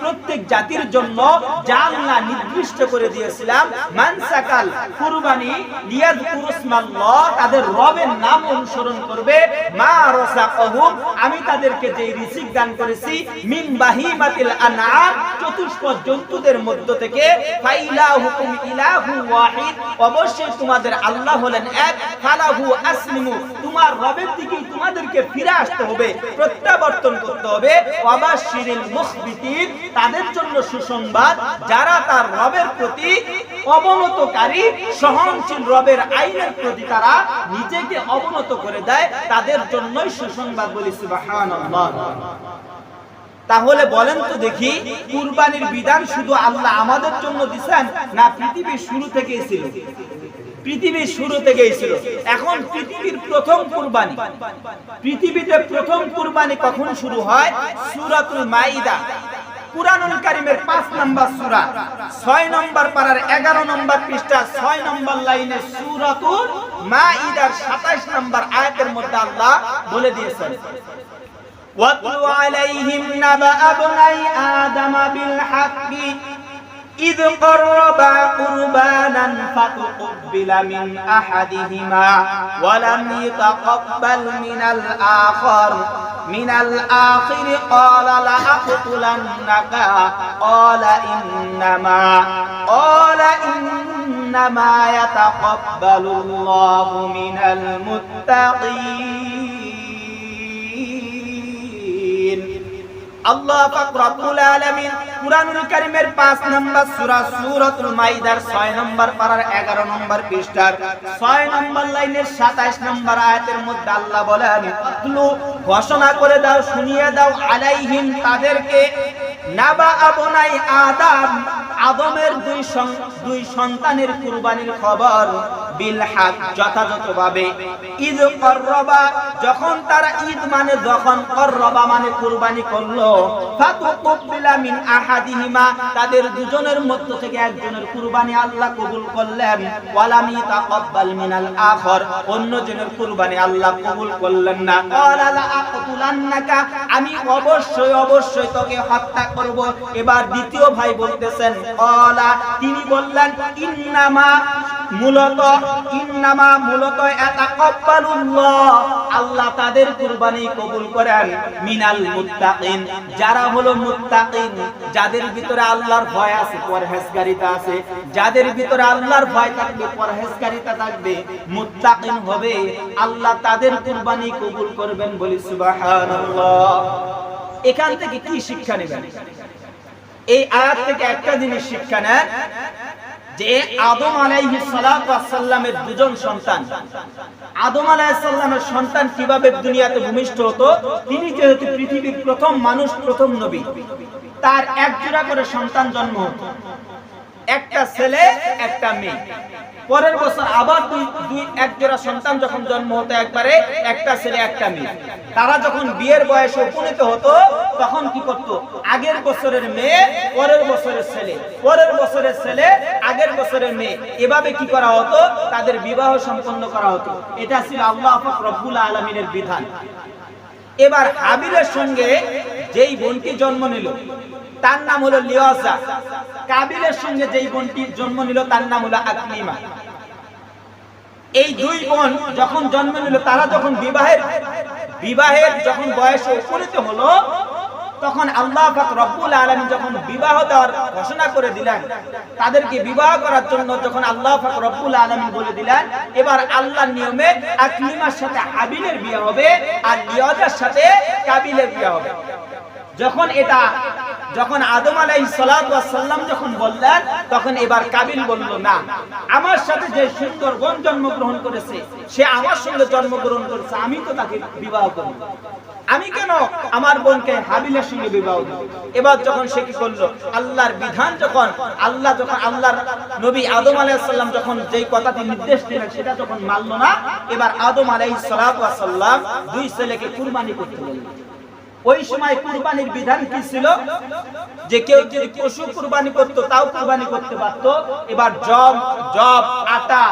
প্রত্যেক জাতির জন্য নির্দিষ্ট করে দিয়েছিলাম। মানসাকাল কুরবানি তাদের রবের নাম অনুসরণ করবে। মা আমি তাদেরকে যে রিজিক দান করেছি, মিন বাহিমাতিল আনআম চতুষ্পদ জন্তুদের মধ্য থেকে। ইলাহু ওয়াহিদ, অবশ্যই তোমাদের আল্লাহ হলেন এক। ফালাহু আসলিমু, তোমার রবের দিকেই তোমাদেরকে ফিরে আসতে হবে, প্রত্যাবর্তন করতে হবে। তাদের জন্য সুসংবাদ, যারা তার রবের প্রতি অবনতকারী, সহনশীল রবের আইনের প্রতি তারা নিজেকে অবনত করে দেয়, তাদের জন্যই সুসংবাদ বলি তাহলে বলেন তো দেখি, কুরবানির বিধান শুধু আল্লাহ আমাদের জন্য দিছেন, না পৃথিবীর শুরু থেকেই ছিল? পৃথিবীর শুরু থেকেই ছিল। এখন পৃথিবীর প্রথম কুরবানি। পৃথিবীতে প্রথম কুরবানি কখন শুরু হয়? সুরাতুল মাইদা। কুরআনুল কারীমের 5 নম্বর সূরা। 6 নম্বর পারার 11 নম্বর পৃষ্ঠা 6 নম্বর লাইনে সূরাতুল মাইদার 27 নম্বর আয়াতের মধ্যে আল্লাহ বলে দিয়েছেন। إذ قربا قربانا فتقبل من أحدهما ولم يتقبل من الآخر. من الآخر قال لأقتلنك. قال إنما قال إنما يتقبل الله من المتقين. الله فقرب العالمين. কুরআনুল কারীমের 5 নম্বর সূরা সূরাতুল মাইদার 6 নম্বর পারার 11 নম্বর পৃষ্ঠার 6 নম্বর লাইনের 27 নম্বর আয়াতের মধ্যে আল্লাহ বলেন আতলু ঘোষণা করে দাও, শুনিয়ে দাও, আলাইহিম তাদেরকে, নাবা আবনাই আদম, আদমের দুই দুই সন্তানের কুরবানির খবর। যথাযথভাবে। ঈদ যখন তারা ঈদ মানে যখন মানে কুরবানি করল আহাদিহিমা, তাদের দুজনের মধ্য থেকে একজনের কুরবানি আল্লাহ কবুল করলেন। মিনাল আখর কুরবানি আল্লাহ কবুল করলেন না। আমি অবশ্যই অবশ্যই তোকে হত্যা করব। এবার দ্বিতীয় ভাই বলতেছেন তিনি বললেন মূলত ইন্নামা মূলত ইয়াতাকাব্বালুল্লাহ আল্লাহ তাদের কুরবানি কবুল করেন মিনাল মুত্তাকিন। যারা হলো মুত্তাকিন, যাদের ভিতরে আল্লাহর ভয় আছে, পরহেজগারিতা আছে। যাদের ভিতরে আল্লাহর ভয় থাকবে, পরহেজগারিতা থাকবে, মুত্তাকিন হবে। আল্লাহ তাদের কুরবানি কবুল করবেন বলি সুবহানাল্লাহ। এখান থেকে কি শিক্ষা নেবেন? এই আয়াত থেকে একটা জিনিস শিক্ষা নেন যে আদম আলাইহিস সালাত ওয়া সাল্লামের দুজন সন্তান। আদম আলাইহিস সালামের সন্তান কীভাবে দুনিয়াতে ভূমিষ্ঠ হতো? তিনি যেহেতু পৃথিবীর প্রথম মানুষ, প্রথম নবী। তার এক জোড়া করে সন্তান জন্ম হতো। একটা ছেলে, একটা মেয়ে। পরের বছর আবার দুই দুই, এক জোড়া সন্তান যখন জন্ম হতো একবারে, একটা ছেলে, একটা মেয়ে। তারা যখন বিয়ের বয়সে উপনীত হতো, তখন কি করত? আগের বছরের মেয়ে, পরের বছরের ছেলে। পরের বছরের ছেলে, আগের বছরের মেয়ে। এভাবে কি করা হতো? তাদের বিবাহ সম্পন্ন করা হতো। এটা ছিল আল্লাহ রব্বুল আলমিনের বিধান। এবার হাবিলের সঙ্গে যেই বোনটি জন্ম নিল তার নাম হলো লিয়াসা কাবিলের সঙ্গে যেই বোনটি জন্ম নিল, তার নাম হলো আকলিমা। এই দুই বোন যখন জন্ম নিল, তারা যখন বিবাহের বিবাহের যখন বয়সে উপনীত হলো, তখন আল্লাহ রব্বুল আলামিন যখন বিবাহ দেওয়ার ঘোষণা করে দিলেন, তাদেরকে বিবাহ করার জন্য যখন আল্লাহ রব্বুল আলামিন বলে দিলেন, এবার আল্লাহর নিয়মে আকলিমার সাথে আবিলের বিয়ে হবে আর লিয়াজার সাথে কাবিলের বিয়ে হবে। যখন এটা যখন আদম আলাই সাল্লাম যখন বললেন, তখন এবার কাবিল বলল, না, আমার সাথে যে সুন্দর বোন জন্মগ্রহণ করেছে, সে আমার সঙ্গে জন্মগ্রহণ করেছে, আমি তো তাকে বিবাহ করব। আমি কেন আমার বোনকে হাবিলের সঙ্গে বিবাহ দেব এবার যখন সে কি করল, আল্লাহর বিধান যখন, আল্লাহ যখন আল্লাহর নবী আদম আলাইসাল্লাম যখন যেই কথাটি নির্দেশ দিলেন, সেটা যখন মানলো না, এবার আদম আলাই সাল্লাম দুই ছেলেকে কুরবানি করতে বললেন। ওই সময় কুরবানির বিধান কি ছিল? যে কেউ যদি পশু কুরবানি করতো, তাও কুরবানি করতে পারতো। এবার জব জব, আটা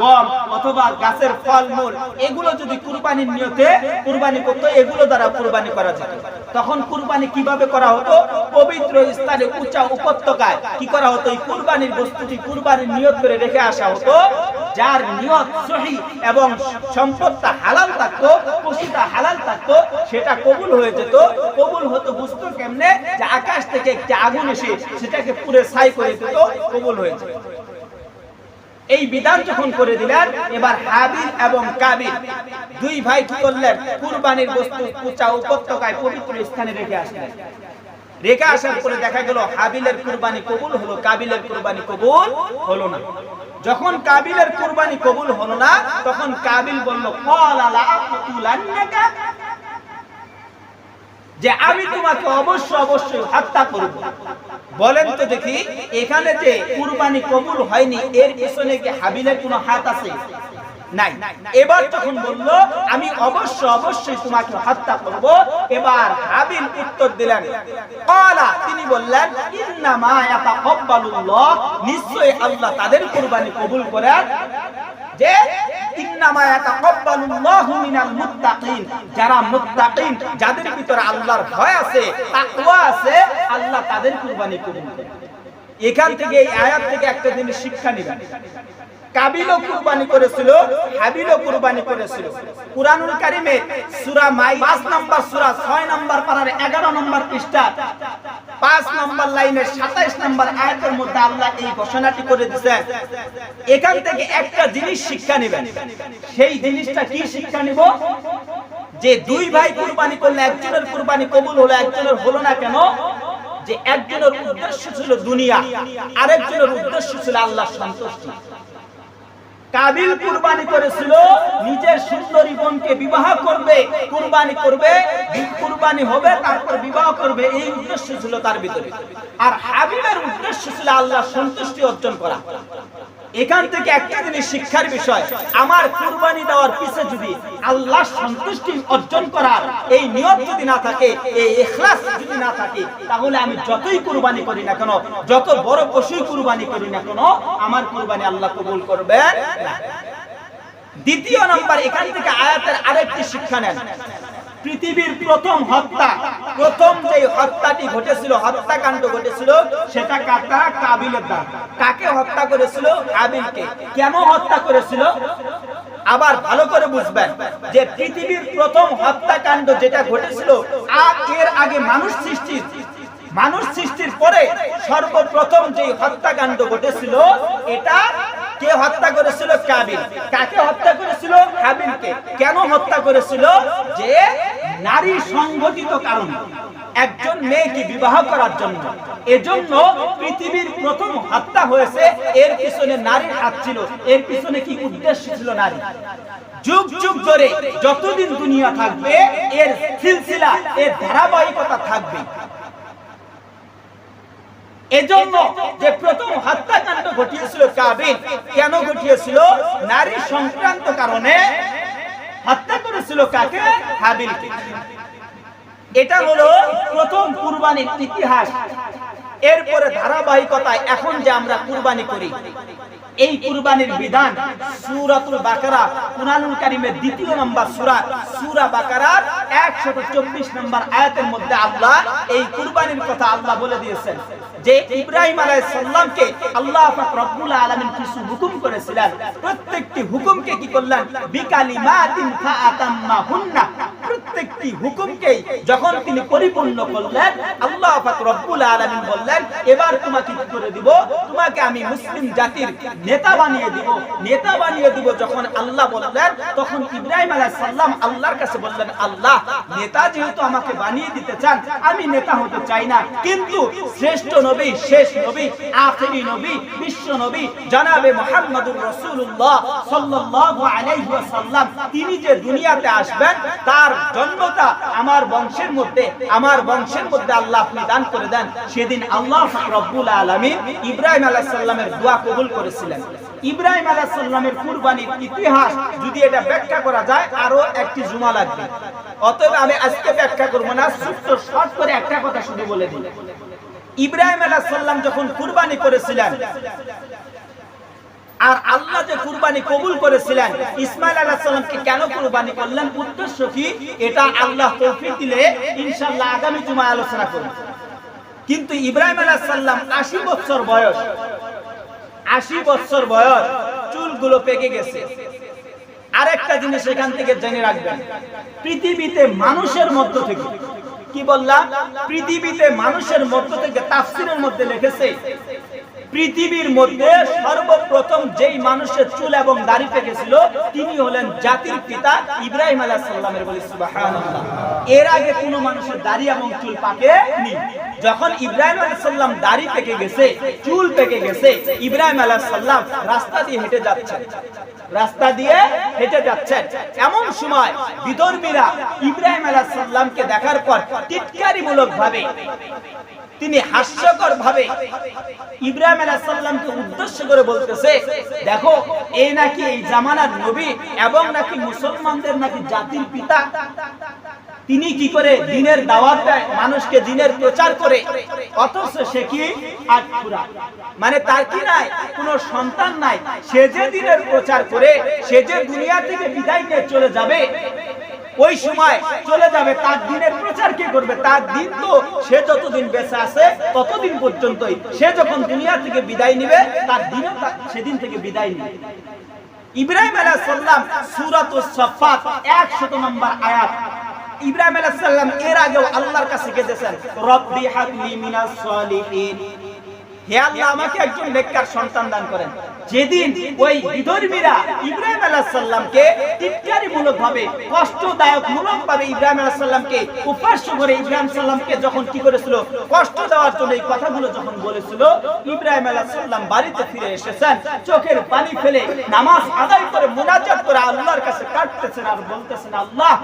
গম অথবা গাছের ফলমূল, এগুলো যদি কুরবানির নিয়তে কুরবানি করতো, এগুলো দ্বারা কুরবানি করা যেত। তখন কুরবানি কীভাবে করা হতো? পবিত্র স্থানে উঁচা উপত্যকায় কি করা হতো? এই কুরবানির বস্তুটি কুরবানির নিয়ত করে রেখে আসা হতো, যার নিয়ত সহি এবং সম্পদটা হালাল থাকতো, পশুটা হালাল থাকতো, সেটা কবুল হয়ে যেত। কবুল হতো বুঝতো কেমনে? যে আকাশ থেকে একটি আগুন এসে সেটাকে পুরে ছাই করে দিত, কবুল হয়ে যেত। এই বিধান যখন করে দিলেন, এবার হাবিল এবং কাবিল দুই ভাই কি করলেন? কুরবানির বস্তু উঁচা উপত্যকায় পবিত্র স্থানে রেখে আসলেন। রেখে আসার পরে দেখা গেল হাবিলের কুরবানি কবুল হলো, কাবিলের কুরবানি কবুল হলো না। যখন কাবিলের কুরবানি কবুল হলো না, তখন কাবিল বলল যে আমি তোমাকে অবশ্য অবশ্যই হত্যা করব। বলেন তো দেখি, এখানে যে কুরবানি কবুল হয়নি, এর পিছনে কি হাবিলের কোনো হাত আছে? নাই। এবার যখন বলল, আমি অবশ্য, অবশ্যই তোমাকে হত্যা করব এবার হাবিল উত্তর দিলেন, ক্বালা তিনি বললেন, ইন্নামা ইয়াতাকাব্বালুল্লাহ নিশ্চয়ই আল্লাহ তাদের কুরবানি কবুল করেন। যে যাদের ভিতরে আল্লাহর ভয় আছে আল্লাহ তাদের কুরবানি করেন এখান থেকে এই আয়াত থেকে একটা জিনিস শিক্ষা নেবেন। কাবিলও কুরবানি করেছিল, হাবিলও কুরবানি করেছিল। কুরআনুল কারিমে সূরা মাই 5 নম্বর সূরা 6 নম্বর পারার 11 নম্বর পৃষ্ঠা 5 নম্বর লাইনের 27 নম্বর আয়াতের মধ্যে আল্লাহ এই ঘোষণাটি করে দিয়েছেন এখান থেকে একটা জিনিস শিক্ষা নেবেন। সেই জিনিসটা কি শিক্ষা নিব? যে দুই ভাই কুরবানি করলে একজনের কুরবানি কবুল হলো, একজনের হলো না কেন? যে একজনের উদ্দেশ্য ছিল দুনিয়া, আরেকজনের উদ্দেশ্য ছিল আল্লাহ সন্তুষ্টি। কাবিল কুরবানি করেছিল, নিজের সুন্দরী বোনকে বিবাহ করবে, কুরবানি করবে কুরবানি হবে, তারপর বিবাহ করবে, এই উদ্দেশ্য ছিল তার ভিতরে। আর হাবিবের উদ্দেশ্য ছিল আল্লাহ সন্তুষ্টি অর্জন করা। এখান থেকে একটা জিনিস শিক্ষার বিষয়। আমার কুরবানি দেওয়ার পিছে যদি আল্লাহ সন্তুষ্টি অর্জন করার এই নিয়ত যদি না থাকে, এই ইখলাস যদি না থাকে, তাহলে আমি যতই কুরবানি করি না কেন, যত বড় পশুই কুরবানি করি না কেন, আমার কুরবানি আল্লাহ কবুল করবেন দ্বিতীয় নম্বর, এখান থেকে আয়াতের আরেকটি শিক্ষা নেন। পৃথিবীর প্রথম হত্যা। প্রথম যে হত্যাটি ঘটেছিল, হত্যাকাণ্ড ঘটেছিল, সেটা কাটা কাবিলের দ্বারা। কাকে হত্যা করেছিল? কাবিলকে। কেন হত্যা করেছিল? আবার ভালো করে বুঝবেন যে পৃথিবীর প্রথম হত্যাকাণ্ড যেটা ঘটেছিল, আর এর আগে মানুষ সৃষ্টি মানুষ সৃষ্টির পরে সর্বপ্রথম যে হত্যাকাণ্ড ঘটেছিল, এটা কে হত্যা করেছিল কাবিল? কাকে হত্যা করেছিল হাবিলকে? কেন হত্যা করেছিল? যে নারী সংগঠিত কারণ। একজন মেয়েকে বিবাহ করার জন্য। এজন্য পৃথিবীর প্রথম হত্যা হয়েছে। এর পিছনে নারীর হাত ছিল। এর পিছনে কি উদ্দেশ্য ছিল নারী? যুগ যুগ ধরে যতদিন দুনিয়া থাকবে, এর সিলসিলা, এর ধারাবাহিকতা থাকবে। এজন্য যে প্রথম হত্যাকাণ্ড ঘটিয়েছিল কাবিল? কেন ঘটিয়েছিল? নারী সংক্রান্ত কারণে হত্যা করেছিল কাকে? হাবিলকে এটা হলো প্রথম কুরবানির ইতিহাস। এরপরে ধারাবাহিকতায় এখন যে আমরা কুরবানি করি। এই কুরবানির বিধান সূরাতুল বাকারা, কুরআনুল কারীমের দ্বিতীয় নম্বর সূরা সূরা বাকারার 124 নম্বর আয়াতের মধ্যে আল্লাহ এই কুরবানির কথা আল্লাহ বলে দিয়েছেন। যে ইব্রাহিম আলাইহিস সালামকে আল্লাহ পাক রব্বুল আলামিন কিছু হুকুম করেছিলেন, প্রত্যেকটি হুকুমকে কি করলেন? বিকালিমাতিন ফাআতাম্মাহুন্না প্রত্যেকটি হুকুমকে যখন তিনি পরিপূর্ণ করলেন, আল্লাহ রব্বুল আলামিন বললেন, এবার তোমাকে কি করে দিব? তোমাকে আমি মুসলিম জাতির নেতা বানিয়ে দিব। নেতা বানিয়ে দিব যখন আল্লাহ বললেন, তখন ইব্রাহিম আলাইহিস সালাম আল্লাহর কাছে বললেন, আল্লাহ, নেতা যেহেতু আমাকে বানিয়ে দিতে চান, আমি নেতা হতে চাই না। কিন্তু শ্রেষ্ঠ নবী, শেষ নবী, আখেরি নবী, বিশ্ব নবী, জনাবে মুহাম্মদুর রাসূলুল্লাহ সাল্লাল্লাহু আলাইহি ওয়াসাল্লাম, তিনি যে দুনিয়াতে আসবেন, তার জন্মটা আমার বংশের মধ্যে, আমার বংশের মধ্যে আল্লাহ আপনি দান করে দেন। সেদিন আল্লাহ রব্বুল আলামিন ইব্রাহিম আলাইহিস সালামের দোয়া কবুল করেছিলেন। ইব্রাহিম আলাহ সাল্লামের কুরবানির ইতিহাস যদি এটা ব্যাখ্যা করা যায়, আরও একটি জুমা লাগবে। অতএব আমি আজকে ব্যাখ্যা করব না ছোট্ট শর্ট করে একটা কথা শুধু বলে দিই। ইব্রাহিম আলাহ সাল্লাম যখন কুরবানি করেছিলেন আর আল্লাহ যে কুরবানি কবুল করেছিলেন, ইসমাইল আলাইহিস সালামকে কেন কুরবানি করলেন? উদ্দেশ্য কি? এটা আল্লাহ তৌফিক দিলে ইনশাআল্লাহ আগামী জুমায় আলোচনা করব। কিন্তু ইব্রাহিম আলাইহিস সালাম 80 বছর বয়স 80 বছর বয়স চুলগুলো পেকে গেছে। আরেকটা জিনিস এখান থেকে জেনে রাখবেন, পৃথিবীতে মানুষের মধ্য থেকে, কি বললাম? পৃথিবীতে মানুষের মধ্য থেকে তাফসিরের মধ্যে লিখেছে পৃথিবীর মধ্যে সর্বপ্রথম যেই মানুষের চুল এবং দাড়ি পেকেছিল, তিনি হলেন জাতির পিতা ইব্রাহিম আলাইহিস সালামের বলি এর আগে কোনো মানুষের দাড়ি এবং চুল পাকেনি। যখন ইব্রাহিম আলাইহিস সালাম দাড়ি পেকে গেছে, চুল পেকে গেছে, ইব্রাহিম আলাইহিস সালাম রাস্তা দিয়ে হেঁটে যাচ্ছেন। রাস্তা দিয়ে হেঁটে যাচ্ছেন। এমন সময় বিধর্মীরা ইব্রাহিম আলাহ সাল্লামকে দেখার পর টিটকারিমূলক ভাবে তিনি হাস্যকর ভাবে ইব্রাহিম আলাইহিস সালামকে উদ্দেশ্য করে বলতেছে, দেখো এই নাকি এই জামানার নবী এবং নাকি মুসলমানদের নাকি জাতির পিতা? তিনি কি করে দিনের দাওয়াত দেয়, মানুষকে দিনের প্রচার করে? অথচ সে কি মানে তার কি নাই, কোনো সন্তান নাই। সে যে দিনের প্রচার করে, সে যে দুনিয়া থেকে বিদায় নিয়ে চলে যাবে ওই সময় চলে যাবে, তার দিনের প্রচার কে করবে? তার দিন তো সে যতদিন বেঁচে আছে, ততদিন পর্যন্তই। সে যখন দুনিয়া থেকে বিদায় নিবে, তার দিনও সেদিন থেকে বিদায় নিবে। ইব্রাহিম আলাইহিস সালাম সাফাত 100 নম্বর আয়াত। ইব্রাহিম আলাইহিস সালাম এর আগেও আল্লাহর কাছে গেছেন, রব্বি হাবলি মিনাস সলিহিন। হে আল্লাহ আমাকে একজন নেককার সন্তান দান করেন। যেদিন ওই বিধর্মীরা ইব্রাহিম আলাইহিস সালামকে টিটকারিমূলক ভাবে কষ্টদায়ক মূলক ভাবে ইব্রাহিম আলাইহিস সালামকে উপাস্য করে ইব্রাহিম সাল্লামকে যখন কি করেছিল, কষ্ট দেওয়ার জন্য এই কথাগুলো যখন বলেছিল, ইব্রাহিম আলাইহিস সালাম বাড়িতে ফিরে এসেছেন, চোখের পানি ফেলে নামাজ আদায় করে মুনাজাত করে আল্লাহর কাছে কাটতেছেন আর বলতেছেন, আল্লাহ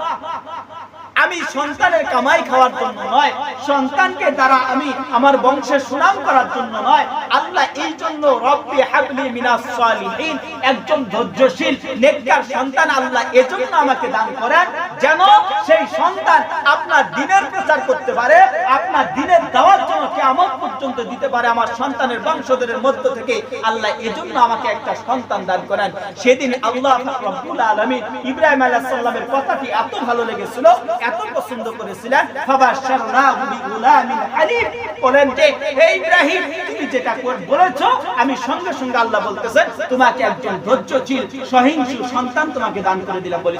আমি সন্তানের কামাই খাওয়ার জন্য নয়, সন্তানকে দ্বারা আমি আমার বংশের সুনাম করার জন্য নয়। আল্লাহ এই জন্য রব্বি হাবলি মিনাস সালিহিন, একজন ধৈর্যশীল, নেককার সন্তান আল্লাহ এজন্য আমাকে দান করেন। যেন সেই সন্তান আপনার দিনের প্রচার করতে পারে, আপনার দিনের দাওয়ার জন্য কিয়ামত পর্যন্ত দিতে পারে, আমার সন্তানের বংশধরের মধ্য থেকে আল্লাহ এজন্য আমাকে একটা সন্তান দান করেন। সেদিন আল্লাহ রব্বুল আলামিন ইব্রাহিম আলাইহিস সালামের কথাটি এত ভালো লেগেছিল, এত পছন্দ করেছিলেন। ইব্রাহিম, তুমি সঙ্গে সঙ্গে আল্লাহ বলতেছে তোমাকে একজন ধৈর্যশীল, সহিংসু সন্তান তোমাকে দান করে দিলাম। বলি